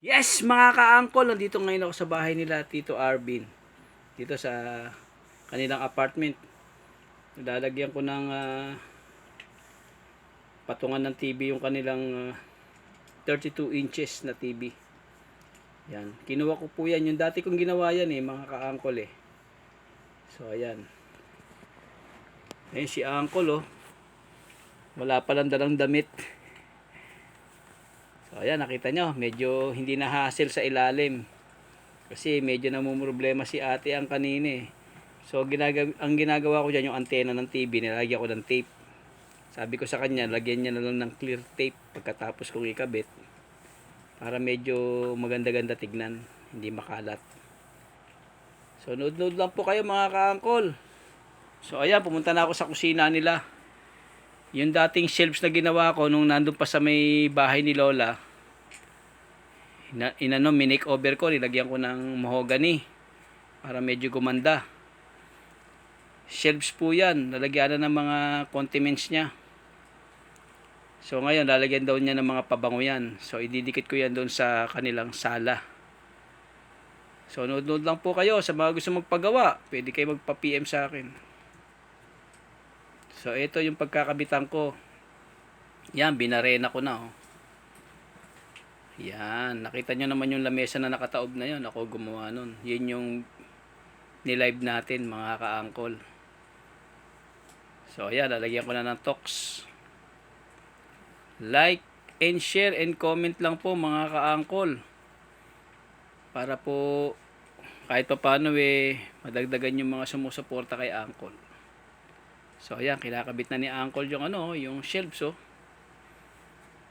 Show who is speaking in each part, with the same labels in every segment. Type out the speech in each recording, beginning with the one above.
Speaker 1: Yes, mga ka-angkol, nandito ngayon ako sa bahay nila, Tito Arvin. Dito sa kanilang apartment. Lalagyan ko ng ah, patungan ng TV yung kanilang ah, 32 inches na TV. Yan. Kinuha ko po yan. Yung dati kong ginawa yan eh, mga ka-angkol eh. So, ayan. Ayun si Angkol oh. Wala palang dalang damit. Ayan, nakita nyo, medyo hindi na hassle sa ilalim. Kasi medyo namumroblema si ate ang kanina eh. So ginagawa, ang ginagawa ko dyan, yung antena ng TV, nilagyan ko ng tape. Sabi ko sa kanya, lagyan niya na lang ng clear tape pagkatapos kong ikabit. Para medyo maganda-ganda tignan, hindi makalat. So nood-nood lang po kayo mga kaangkol. So ayan, pumunta na ako sa kusina nila. Yung dating shelves na ginawa ko nung nandun pa sa may bahay ni Lola, ina, inano, minake over ko, nilagyan ko ng mahogany para medyo gumanda. Shelves po yan, lalagyan na ng mga condiments niya. So ngayon, lalagyan daw niya ng mga pabango yan. So ididikit ko yan doon sa kanilang sala. So nood-nood lang po kayo sa mga gusto magpagawa. Pwede kayo magpa-PM sa akin. So, ito yung pagkakabitan ko. Yan, binarena ko na, oh. Yan, nakita nyo naman yung lamesa na nakataob na yun. Ako gumawa nun. Yun yung nilive natin, mga ka-angkol. So, ayan, lalagyan ko na ng tox. Like and share and comment lang po, mga ka-angkol. Para po, kahit pa paano eh, madagdagan yung mga sumusuporta kay angkol. So ayan, kinakabit na ni Uncle yung ano, yung shelves oh.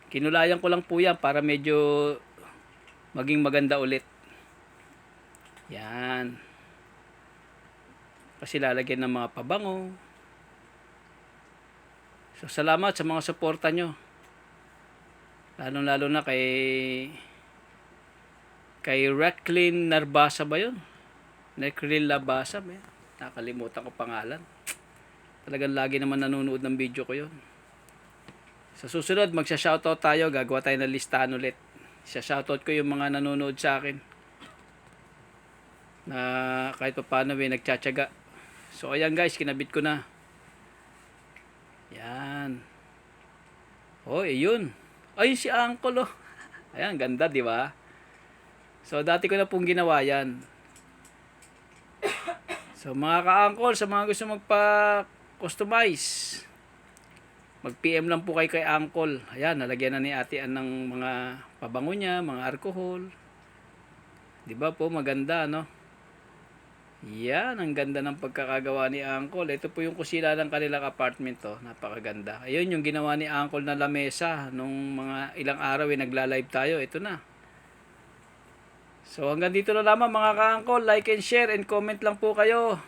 Speaker 1: Kinulayan ko lang po yan para medyo maging maganda ulit. Yan. Kasi lalagyan ng mga pabango. So salamat sa mga suporta nyo. Lalo lalo na kay kay Recklin Narbasa ba yun? Recklin Labasa ba yun? Nakalimutan ko pangalan talagang lagi naman nanonood ng video ko yon sa susunod magsha-shoutout tayo. Gagawa tayo ng listahan ulit. Sa-shoutout ko yung mga nanonood sa akin. Na kahit pa paano may nagtsatsaga. So ayan guys. Kinabit ko na. Yan. Oh yun. Ay si uncle oh. Ayan ganda di ba? So dati ko na pong ginawa yan. So mga ka-uncle sa mga gusto magpa customize. Mag-PM lang po kay kay Uncle. Ayan, nalagyan na ni Ate Ann ng mga pabango niya, mga alcohol. 'Di ba po maganda, no? Yan, ang ganda ng pagkakagawa ni Uncle. Ito po yung kusina ng kanilang apartment to. Napakaganda. Ayun yung ginawa ni Uncle na lamesa nung mga ilang araw eh nagla-live tayo. Ito na. So hanggang dito na lamang mga ka-uncle. Like and share and comment lang po kayo.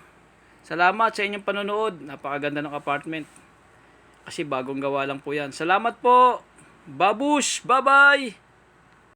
Speaker 1: Salamat sa inyong panonood. Napakaganda ng apartment. Kasi bagong gawa lang po yan. Salamat po. Babush. Bye-bye.